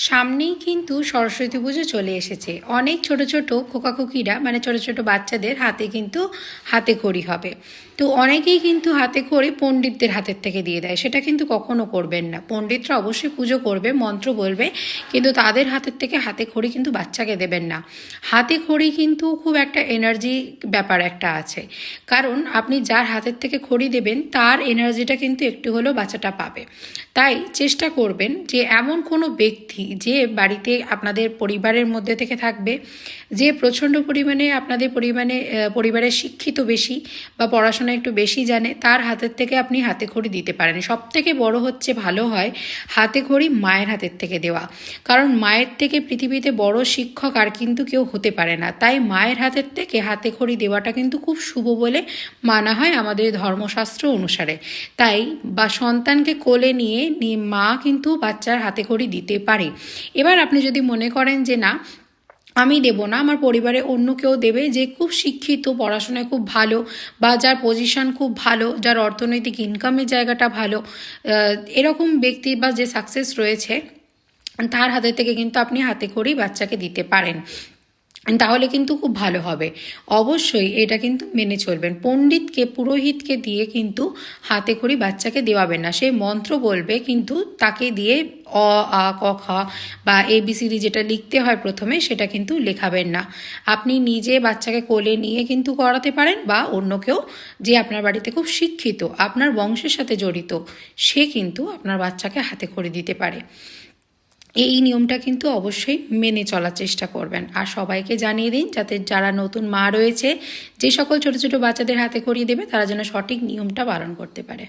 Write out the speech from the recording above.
সামনেই কিন্তু সরস্বতী পুজো চলে এসেছে। অনেক ছোট ছোট খোকাখুকিরা মানে ছোট ছোট বাচ্চাদের হাতে কিন্তু হাতে খড়ি হবে। তো অনেকেই কিন্তু হাতে খড়ি পণ্ডিতদের হাতের থেকে দিয়ে দেয়। সেটা কিন্তু কখনো করবেন না। পণ্ডিতরা অবশ্যই পুজো করবে, মন্ত্র বলবে, কিন্তু তাদের হাতের থেকে হাতে খড়ি কিন্তু বাচ্চাকে দেবেন না। হাতে খড়ি কিন্তু খুব একটা এনার্জি ব্যাপার একটা আছে। কারণ আপনি যার হাতের থেকে খড়ি দেবেন, তার এনার্জিটা কিন্তু একটু হলেও বাচ্চাটা পাবে। তাই চেষ্টা করবেন যে এমন কোনো ব্যক্তি যে বাড়িতে আপনাদের পরিবারের মধ্যে থেকে থাকবে, যে প্রচণ্ড পরিমাণে আপনাদের পরিমাণে পরিবারের শিক্ষিত বেশি বা পড়াশোনা একটু বেশি জানে, তার হাতের থেকে আপনি হাতে খড়ি দিতে পারেন। সব থেকে বড় হচ্ছে ভালো হয় হাতে খড়ি মায়ের হাতের থেকে দেওয়া। কারণ মায়ের থেকে পৃথিবীতে বড় শিক্ষক আর কিন্তু কেউ হতে পারে না। তাই মায়ের হাতের থেকে হাতে খড়ি দেওয়াটা কিন্তু খুব শুভ বলে মানা হয় আমাদের ধর্মশাস্ত্র অনুসারে। তাই বা সন্তানকে কোলে নিয়ে মা কিন্তু বাচ্চার হাতে খড়ি দিতে পারে। এবার আপনি যদি মনে করেন যে না, আমি দেব না, আমার পরিবারে অন্য কেউ দেবে যে খুব শিক্ষিত, পড়াশোনায় খুব ভালো বা যার পজিশন খুব ভালো, যার অর্থনৈতিক ইনকামের জায়গাটা ভালো এরকম ব্যক্তি বা যে সাকসেস রয়েছে, তার হাতে থেকে কিন্তু আপনি হাতে করেই বাচ্চাকে দিতে পারেন। তাহলে কিন্তু খুব ভালো হবে। অবশ্যই এটা কিন্তু মেনে চলবেন। পণ্ডিতকে, পুরোহিতকে দিয়ে কিন্তু হাতে খড়ি বাচ্চাকে দেওয়াবেন না। সে মন্ত্র বলবে কিন্তু তাকে দিয়ে অ, আ, ক, খ বা এ, বি ডি যেটা লিখতে হয় প্রথমে সেটা কিন্তু লেখাবেন না। আপনি নিজে বাচ্চাকে কোলে নিয়ে কিন্তু করাতে পারেন বা অন্য কেউ যে আপনার বাড়িতে খুব শিক্ষিত, আপনার বংশের সাথে জড়িত, সে কিন্তু আপনার বাচ্চাকে হাতে খড়ি দিতে পারে। এই নিয়মটা কিন্তু অবশ্যই মেনে চলার চেষ্টা করবেন। আর সবাইকে জানিয়ে দিন, যাতে যারা নতুন মা রয়েছে, যে সকল ছোট ছোট বাচ্চাদের হাতে করিয়ে দেবে, তারা যেন সঠিক নিয়মটা পালন করতে পারে।